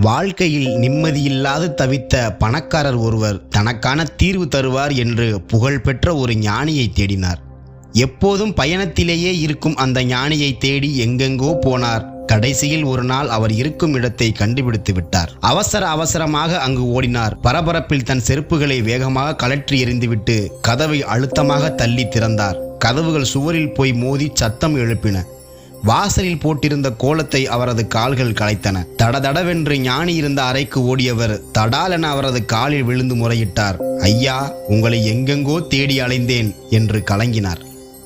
வாழ்க்கையில் நிம்மதியில்லாது தவித்த பணக்காரர் ஒருவர் தனக்கான தீர்வு தருவார் என்று புகழ்பெற்ற ஒரு ஞானியை தேடினார். எப்போதும் பயணத்திலேயே இருக்கும் அந்த ஞானியை தேடி எங்கெங்கோ போனார். கடைசியில் ஒரு நாள் அவர் இருக்கும் இடத்தை கண்டுபிடித்து விட்டார். அவசர அவசரமாக அங்கு ஓடினார். பரபரப்பில் தன் செருப்புகளை வேகமாக கழற்றி எறிந்துவிட்டு கதவை அழுத்தமாக தள்ளி திறந்தார். கதவுகள் சுவரில் போய் மோதி சத்தம் எழுப்பின. வாசலில் போட்டிருந்த கோலத்தை அவரது கால்கள் களைத்தன. தடதடவென்று ஞானி இருந்த அறைக்கு ஓடியவர் தடாலென அவரது காலில் விழுந்து முறையிட்டார். ஐயா உங்களை எங்கெங்கோ தேடி அலைந்தேன் என்று கலங்கினார்.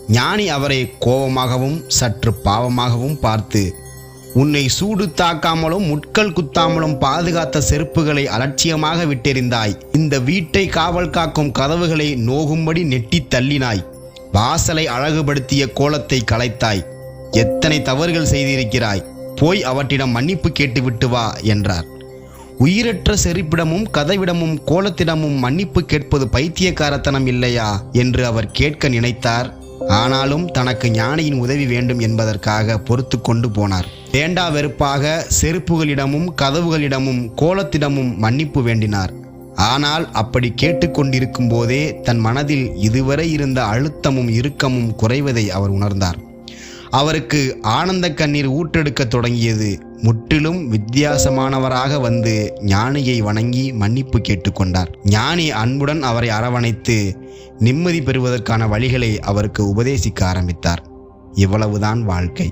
ஞானி அவரை கோபமாகவும் சற்று பாவமாகவும் பார்த்து உன்னை சூடு தாக்காமலும் முட்கள் குத்தாமலும் பாதுகாத்த செருப்புகளை அலட்சியமாக விட்டெறிந்தாய். இந்த வீட்டை காவல் காக்கும் கதவுகளை நோகும்படி நெட்டித் தள்ளினாய். வாசலை அழகுபடுத்திய கோலத்தை கலைத்தாய் எத்தனை தவறுகள் செய்திருக்கிறாய்? போய் அவற்றிடம் மன்னிப்பு கேட்டுவிட்டு வா என்றார். உயிரற்ற செறிப்பிடமும் கதவிடமும் கோலத்திடமும் மன்னிப்பு கேட்பது பைத்தியக்காரத்தனம் இல்லையா? என்று அவர் கேட்க நினைத்தார். ஆனாலும் தனக்கு ஞானியின் உதவி வேண்டும் என்பதற்காக பொறுத்து கொண்டு போனார். வேண்டா வெறுப்பாக செருப்புகளிடமும் கதவுகளிடமும் கோலத்திடமும் மன்னிப்பு வேண்டினார். ஆனால் அப்படி கேட்டுக்கொண்டிருக்கும் போதே தன் மனதில் இதுவரை இருந்த அழுத்தமும் இறுக்கமும் குறைவதை அவர் உணர்ந்தார். அவருக்கு ஆனந்த கண்ணீர் ஊற்றெடுக்க தொடங்கியது. முற்றிலும் வித்தியாசமானவராக வந்து ஞானியை வணங்கி மன்னிப்பு கேட்டுக்கொண்டார் ஞானி அன்புடன் அவரை அரவணைத்து நிம்மதி பெறுவதற்கான வழிகளை அவருக்கு உபதேசிக்க ஆரம்பித்தார். இவ்வளவுதான் வாழ்க்கை.